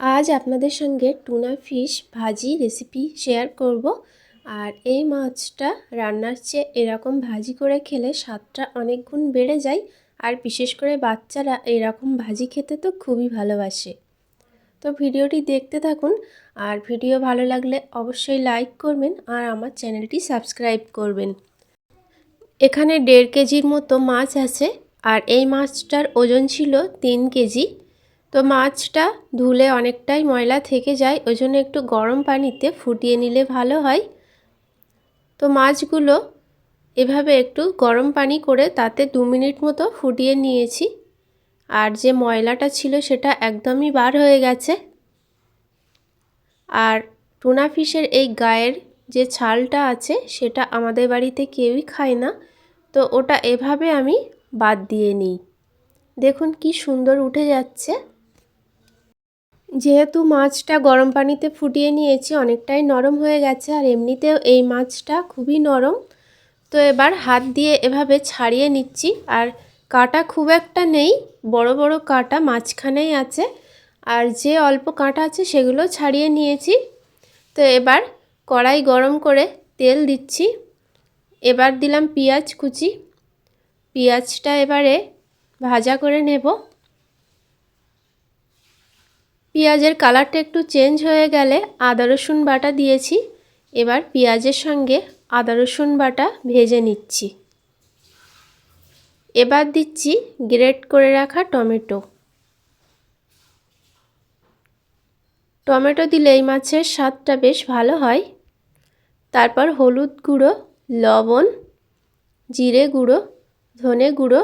আজ আপনাদের সঙ্গে টুনা ফিশ ভাজি রেসিপি শেয়ার করব। আর এই মাছটা রান্নার চেয়ে এরকম ভাজি করে খেলে স্বাদটা অনেক গুণ বেড়ে যায়। আর বিশেষ করে বাচ্চারা এরকম ভাজি খেতে তো খুবই ভালোবাসে। তো ভিডিওটি দেখতে থাকুন। আর ভিডিও ভালো লাগলে অবশ্যই লাইক করবেন আর আমার চ্যানেলটি সাবস্ক্রাইব করবেন। এখানে দেড় কেজির মতো মাছ আছে। আর এই মাছটার ওজন ছিল তিন কেজি। তো মাছটা ধুলে অনেকটাই ময়লা থেকে যায় ওই জন্য একটু গরম পানিতে ফুটিয়ে নিলে ভালো হয়। তো মাছগুলো এভাবে একটু গরম পানি করে তাতে দু মিনিট মতো ফুটিয়ে নিয়েছি। আর যে ময়লাটা ছিল সেটা একদমই বার হয়ে গেছে। আর টুনা ফিশের এই গায়ের যে ছালটা আছে সেটা আমাদের বাড়িতে কেউই খায় না। তো ওটা এভাবে আমি বাদ দিয়ে নিই। দেখুন কি সুন্দর উঠে যাচ্ছে। যেহেতু মাছটা গরম পানিতে ফুটিয়ে নিয়েছি, অনেকটাই নরম হয়ে গেছে আর এমনিতেও এই মাছটা খুবই নরম। তো এবার হাত দিয়ে এভাবে ছাড়িয়ে নিচ্ছি আর কাটা খুব একটা নেই, বড় বড় কাটা মাঝখানেই আছে আর যে অল্প কাঁটা আছে সেগুলো ছাড়িয়ে নিয়েছি। তো এবার কড়াই গরম করে তেল দিচ্ছি। এবার দিলাম পেঁয়াজ কুচি। পেঁয়াজটা এবারে ভাজা করে নেব। পেঁয়াজের কালারটা একটু চেঞ্জ হয়ে গেলে আদা, রসুন বাটা দিয়েছি। এবার পেঁয়াজের সঙ্গে আদা, রসুন বাটা ভেজে নিচ্ছি। এবার দিচ্ছি গ্রেট করে রাখা টমেটো। টমেটো দিলে এই মাছের স্বাদটা বেশ ভালো হয়। তারপর হলুদ গুঁড়ো, লবণ, জিরে গুঁড়ো, ধনে গুঁড়ো,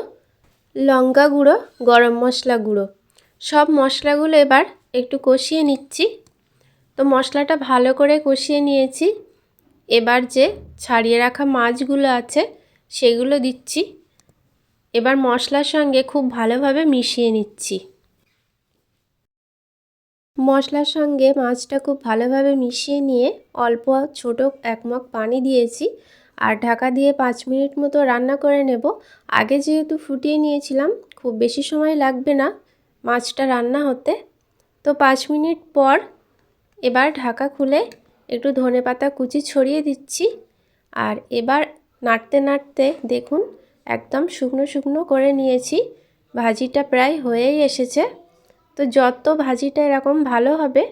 লঙ্কা গুঁড়ো, গরম মশলা গুঁড়ো। সব মশলাগুলো এবার একটু কষিয়ে নিচ্ছি। তো মশলাটা ভালো করে কষিয়ে নিয়েছি। এবার যে ছাড়িয়ে রাখা মাছগুলো আছে সেগুলো দিচ্ছি। এবার মশলার সঙ্গে খুব ভালোভাবে মিশিয়ে নিচ্ছি। মশলার সঙ্গে মাছটা খুব ভালোভাবে মিশিয়ে নিয়ে অল্প ছোট একমগ পানি দিয়েছি আর ঢাকা দিয়ে পাঁচ মিনিট মতো রান্না করে নেব। আগে যেহেতু ফুটিয়ে নিয়েছিলাম, খুব বেশি সময় লাগবে না। মাছটা রান্না হতে। তো পাঁচ মিনিট পর এবার ঢাকা খুলে একটু ধনে পাতা কুচি ছড়িয়ে দিচ্ছি। আর এবার নাড়তে নাড়তে দেখুন, একদম শুকনো শুকনো করে নিয়েছি। ভাজিটা প্রায় হয়েই এসেছে। তো যত ভাজিটা এরকম ভালো হবে,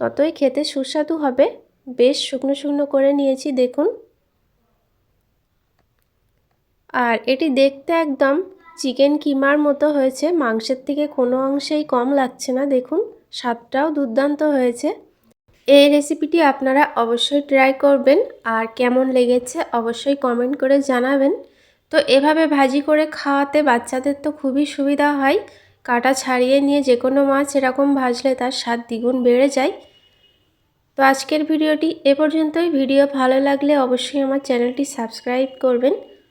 ততই খেতে সুস্বাদু হবে। বেশ শুকনো শুকনো করে নিয়েছি, দেখুন। আর এটি দেখতে একদম চিকেন কিমার মতো হয়েছে, মাংসের থেকে কোনো অংশেই কম লাগছে না, দেখুন, স্বাদটাও দুর্দান্ত হয়েছে। এই রেসিপিটি আপনারা অবশ্যই ট্রাই করবেন, আর কেমন লেগেছে অবশ্যই কমেন্ট করে জানাবেন। তো এভাবে ভাজি করে খাওয়াতে বাচ্চাদের তো খুবই সুবিধা হয়, কাটা ছাড়িয়ে নিয়ে যে কোনো মাছ এরকম ভাজলে তার স্বাদ দ্বিগুণ বেড়ে যায়। তো আজকের ভিডিওটি এ পর্যন্তই, ভিডিও ভালো লাগলে অবশ্যই আমার চ্যানেলটি সাবস্ক্রাইব করবেন।